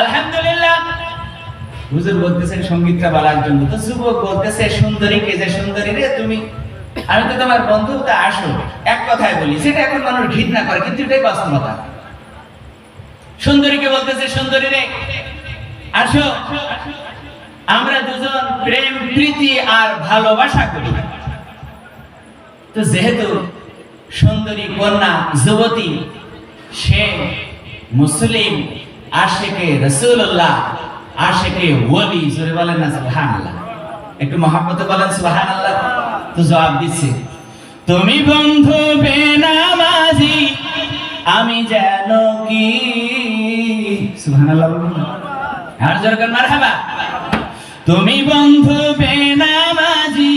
আলহামদুলিল্লাহ। হুজুর বলতেছেন সঙ্গীতটা বলার জন্য। তো যুবক বলতেছে, সুন্দরী কে যে সুন্দরী রে তুমি? আমি তো তোমার বন্ধু আসো। এক কথায় বলি, সেটা এখন মানুষ ঘৃণা করে, কিন্তু এটাই বাস্তবতা। সুন্দরীকে বলতেছে, সুন্দরী রে, আসো। আমরা দুজন প্রেম, প্রীতি আর ভালোবাসা করি। তো যেহেতু সুন্দরী কন্যা, যুবতী, সে মুসলিম আশেকে রসুল্লাহ আশেকে ওলি জোরে বলেন না সুবহানাল্লাহ। একটু মহাব্বতে বলেন সুবহানাল্লাহ, তো জবাব দিচ্ছে। তুমি বন্ধু বেনামাজি, আমি যেন কি? সুবহানাল্লাহ বলুন আর জোরকার মারহাবা। তুমি বন্ধু বেনামাজি,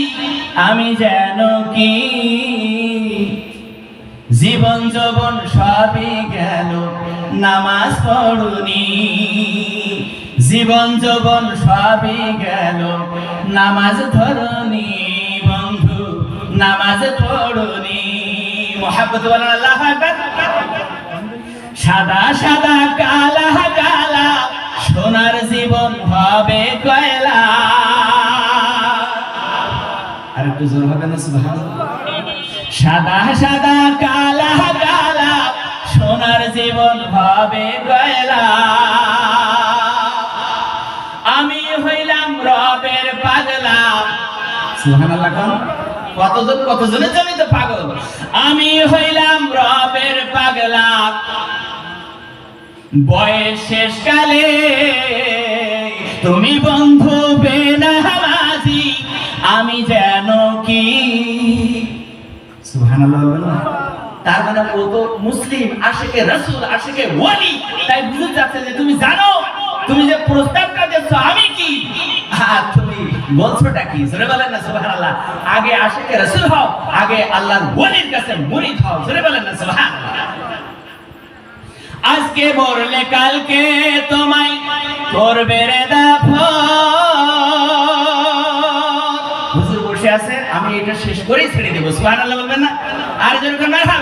আমি যেন কি? জীবন যৌবন সবই গেল নামাজ পড়ুনি। জীবন যৌবন সবই গেল। নামাজ ধরনি বন্ধু, নামাজ পড়ুনি। বলেন আল্লাহ সাদা সাদা কালা কালা, সোনার জীবন হবে কয়লা। আর একটু জোর হবে না সাদা সাদা কালা কালা জীবন হবে গয়লা। আমি হইলাম রবের পাগলা। সুবহানাল্লাহ কতজন কতজনের জন্য তো পাগল? আমি হইলাম রবের পাগলা। বয়স শেষ কালে তুমি বন্ধু বেনামাজি, আমি যেন কি সুবহানাল্লাহ? তার মানে ও তো মুসলিম আশেকে রাসূল আশেকে ওয়ালি। তাই যাচ্ছে যে তুমি জানো, তুমি যে প্রস্তাবটা দিচ্ছ আমি কি? আর তুমি বলছোটা কি? জোরে বলেন না আগে আশেকে হও, আগে আল্লাহর ওয়ালির কাছে মুরিদ হও। জোরে বলেন না আজকে মরলে কালকে তোমায় করবে রে হুজুর বসে আছে, আমি এটা শেষ করেই ছেড়ে দেবো, সুবহানাল্লাহ বলবেন না? আর যেরকম মারহাবা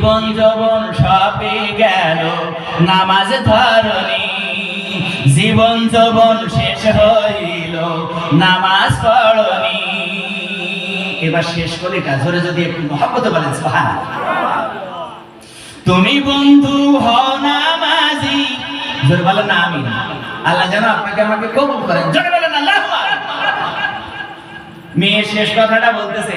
জীবন যৌবন সবে গেল। নামাজ ধরনি, জীবন যৌবন শেষ হইল। নামাজ পড়নি। এবার শেষ করে ধরে যদি একটু মহাব্বত বলেন তুমি বন্ধু হও নামাজি। জোরে বলেন না আমি আল্লাহ যেন আপনাকে আমাকে কবুল করেন। জোরে বলেন আল্লাহ মেয়ে শেষ কথাটা বলতেছে।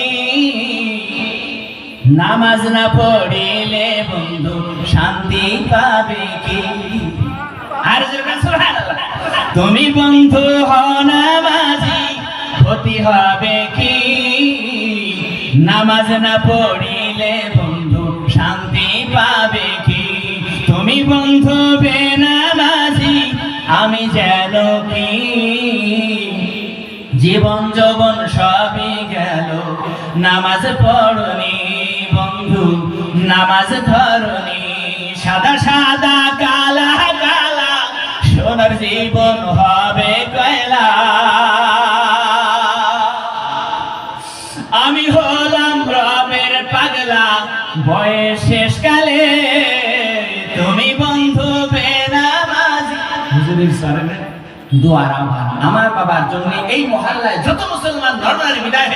নামাজ না পড়িলে বন্ধু শান্তি পাবে কি? আর তুমি বন্ধু হও নামাজি, ক্ষতি হবে কি? নামাজ না পড়িলে বন্ধু শান্তি পাবে কি? তুমি বন্ধু বেনামাজি আমি যেন কি? জীবন যৌবন সবই গেল, নামাজ পড়নি। বন্ধু, নামাজ ধরনি, সাদা সাদা কালা কালা, সোনার জীবন হবে কয়লা। আমি হলাম রবের পাগলা ভয়ে শেষ কালে। তুমি বন্ধু বেনামাজি দোয়ারা আমার বাবার জন্য এই মহল্লায় যত মুসলমান ধর্মের বিদায়